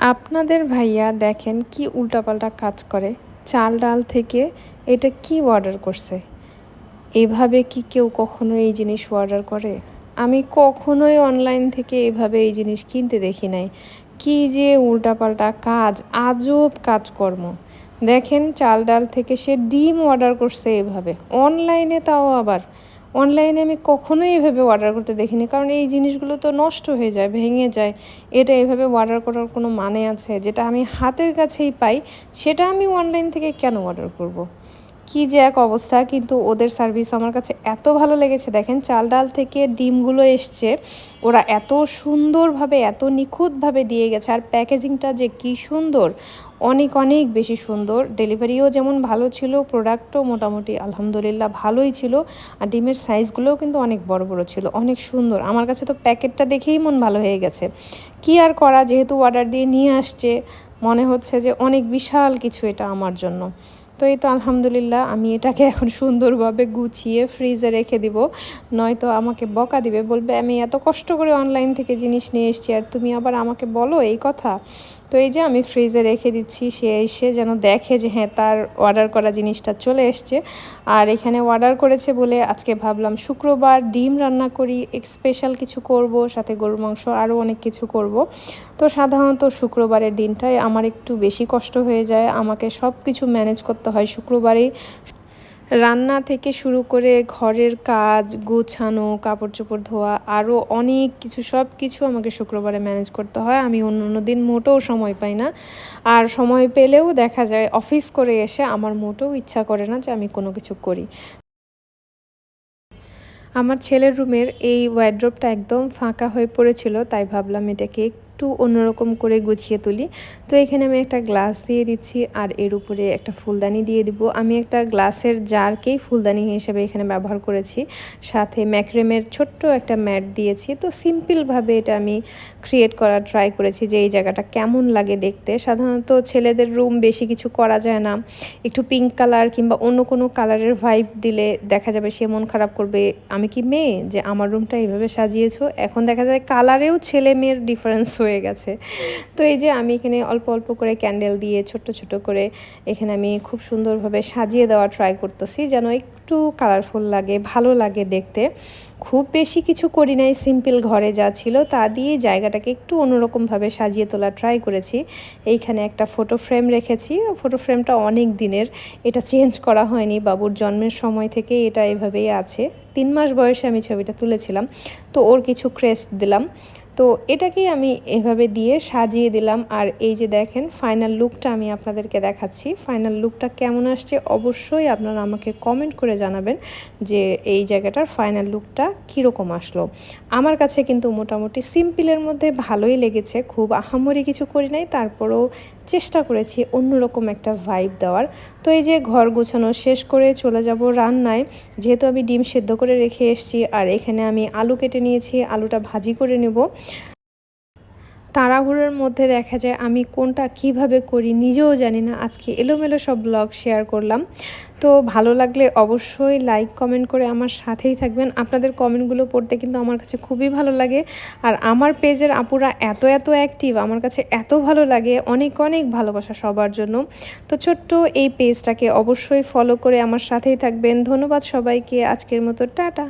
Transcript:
আপনাদের ভাইয়া দেখেন কি উল্টাপাল্টা কাজ করে। চাল ডাল থেকে এটা কি অর্ডার করছে? এভাবে কি কেউ কখনো এই জিনিস অর্ডার করে? আমি কখনোই অনলাইন থেকে এভাবে এই জিনিস কিনতে দেখি নাই। কি যে উল্টাপাল্টা কাজ, আজব কাজকর্ম। দেখেন চাল ডাল থেকে সে ডিম অর্ডার করছে এভাবে। অনলাইনে তাও আবার। অনলাইনে আমি কখনোই এভাবে অর্ডার করতে দেখিনি। কারণ এই জিনিসগুলো তো নষ্ট হয়ে যায়, ভেঙে যায়। এটা এভাবে অর্ডার করার কোনো মানে আছে? যেটা আমি হাতের কাছেই পাই, সেটা আমি অনলাইন থেকে কেন অর্ডার করব। কি যে এক অবস্থা, কিন্তু ওদের সার্ভিস আমার কাছে এত ভালো লেগেছে। দেখেন চাল ডাল থেকে ডিমগুলো এসছে, ওরা এত সুন্দরভাবে, এত নিখুঁতভাবে দিয়ে গেছে। আর প্যাকেজিংটা যে কি সুন্দর, অনেক অনেক বেশি সুন্দর। ডেলিভারিও যেমন ভালো ছিল প্রোডাক্টও মোটামুটি আলহামদুলিল্লাহ ভালোই ছিল। আর ডিমের সাইজগুলোও কিন্তু অনেক বড় বড় ছিল, অনেক সুন্দর। আমার কাছে তো প্যাকেটটা দেখেই মন ভালো হয়ে গেছে। কি আর করা, যেহেতু অর্ডার দিয়ে নিয়ে আসছে, মনে হচ্ছে যে অনেক বিশাল কিছু এটা আমার জন্য। তো এই তো আলহামদুলিল্লাহ, আমি এটাকে এখন সুন্দরভাবে গুছিয়ে ফ্রিজে রেখে দিব। নয়তো আমাকে বকা দিবে, বলবে, আমি এত কষ্ট করে অনলাইন থেকে জিনিস নিয়ে এসেছি, আর তুমি আবার আমাকে বলো এই কথা। তো এই যে আমি ফ্রিজে রেখে দিচ্ছি, সে এসে যেন দেখে যে হ্যাঁ তার অর্ডার করা জিনিসটা চলে এসছে। আর এখানে অর্ডার করেছে বলে আজকে ভাবলাম শুক্রবার ডিম রান্না করি, এক স্পেশাল কিছু করব, সাথে গরুর মাংস আরও অনেক কিছু করব। তো সাধারণত শুক্রবারের দিনটায় আমার একটু বেশি কষ্ট হয়ে যায়, আমাকে সব কিছু ম্যানেজ করতে হয় শুক্রবারেই। রান্না থেকে শুরু করে ঘরের কাজ, গোছানো কাপড় চোপড় ধোয়া আরও অনেক কিছু সব কিছু আমাকে শুক্রবারে ম্যানেজ করতে হয়। আমি অন্য অন্য দিন মোটেও সময় পাই না। আর সময় পেলেও দেখা যায় অফিস করে এসে আমার মোটেও ইচ্ছা করে না যে আমি কোনো কিছু করি। আমার ছেলের রুমের এই ওয়ার্ড্রপটা একদম ফাঁকা হয়ে পড়েছিল, তাই ভাবলাম এটাকে একটু অন্যরকম করে গুছিয়ে তুলি। তো এখানে আমি একটা গ্লাস দিয়ে দিচ্ছি আর এর উপরে একটা ফুলদানি দিয়ে দিব। আমি একটা গ্লাসের জারকেই ফুলদানি হিসেবে এখানে ব্যবহার করেছি। সাথে ম্যাক্রেমের ছোট্ট একটা ম্যাট দিয়েছি। তো সিম্পলভাবে এটা আমি ক্রিয়েট করার ট্রাই করেছি যে এই জায়গাটা কেমন লাগে দেখতে। সাধারণত ছেলেদের রুম বেশি কিছু করা যায় না। একটু পিঙ্ক কালার কিংবা অন্য কোনো কালারের ভাইব দিলে দেখা যাবে সে মন খারাপ করবে। আমি কি মেয়ে? যে আমার রুমটা এইভাবে সাজিয়েছো? এখন দেখা যায় কালারেও ছেলে মেয়ের ডিফারেন্স হয়ে গেছে। তো এই যে আমি এখানে অল্প অল্প করে ক্যান্ডেল দিয়ে ছোট ছোট করে এখানে আমি খুব সুন্দরভাবে সাজিয়ে দেওয়া ট্রাই করতেছি যেন একটু কালারফুল লাগে, ভালো লাগে দেখতে। খুব বেশি কিছু করি নাই সিম্পল ঘরে যা ছিল তা দিয়ে জায়গাটাকে একটু অন্যরকমভাবে সাজিয়ে তোলা ট্রাই করেছি। এইখানে একটা ফটো ফ্রেম রেখেছি ফটো ফ্রেমটা অনেক দিনের, এটা চেঞ্জ করা হয়নি, বাবুর জন্মের সময় থেকে এটা এভাবেই আছে। তিন মাস বয়সে আমি ছবিটা তুলেছিলাম, তো ওর কিছু ক্রেস্ট দিলাম। তো এটাকেই আমি এভাবে দিয়ে সাজিয়ে দিলাম। আর এই যে দেখেন ফাইনাল লুকটা আমি আপনাদেরকে দেখাচ্ছি। ফাইনাল লুকটা কেমন আসছে অবশ্যই আপনারা আমাকে কমেন্ট করে জানাবেন যে এই জায়গাটার ফাইনাল লুকটা কীরকম আসলো। আমার কাছে কিন্তু মোটামুটি সিম্পলের মধ্যে ভালোই লেগেছে। খুব আহামরি কিছু করি নাই, তারপরেও চেষ্টা করেছি অন্যরকম একটা ভাইব দেওয়ার। তো এই যে ঘর গোছানো শেষ করে চলে যাব রান্নায়। যেহেতু আমি ডিম সেদ্ধ করে রেখে এসেছি, আর এখানে আমি আলু কেটে নিয়েছি, আলুটা ভাজি করে নেব। তাড়াহুড়োর মধ্যে দেখা যায় আমি কোনটা কীভাবে করি নিজেও জানি না। আজকে এলোমেলো সব ব্লগ শেয়ার করলাম। তো ভালো লাগলে অবশ্যই লাইক কমেন্ট করে আমার সাথেই থাকবেন। আপনাদের কমেন্টগুলো পড়তে কিন্তু আমার কাছে খুবই ভালো লাগে। আর আমার পেজের আপুরা এত এত অ্যাক্টিভ আমার কাছে এত ভালো লাগে, অনেক অনেক ভালোবাসা সবার জন্য। তো ছোট্ট এই পেজটাকে অবশ্যই ফলো করে আমার সাথেই থাকবেন। ধন্যবাদ সবাইকে। আজকের মতো টাটা।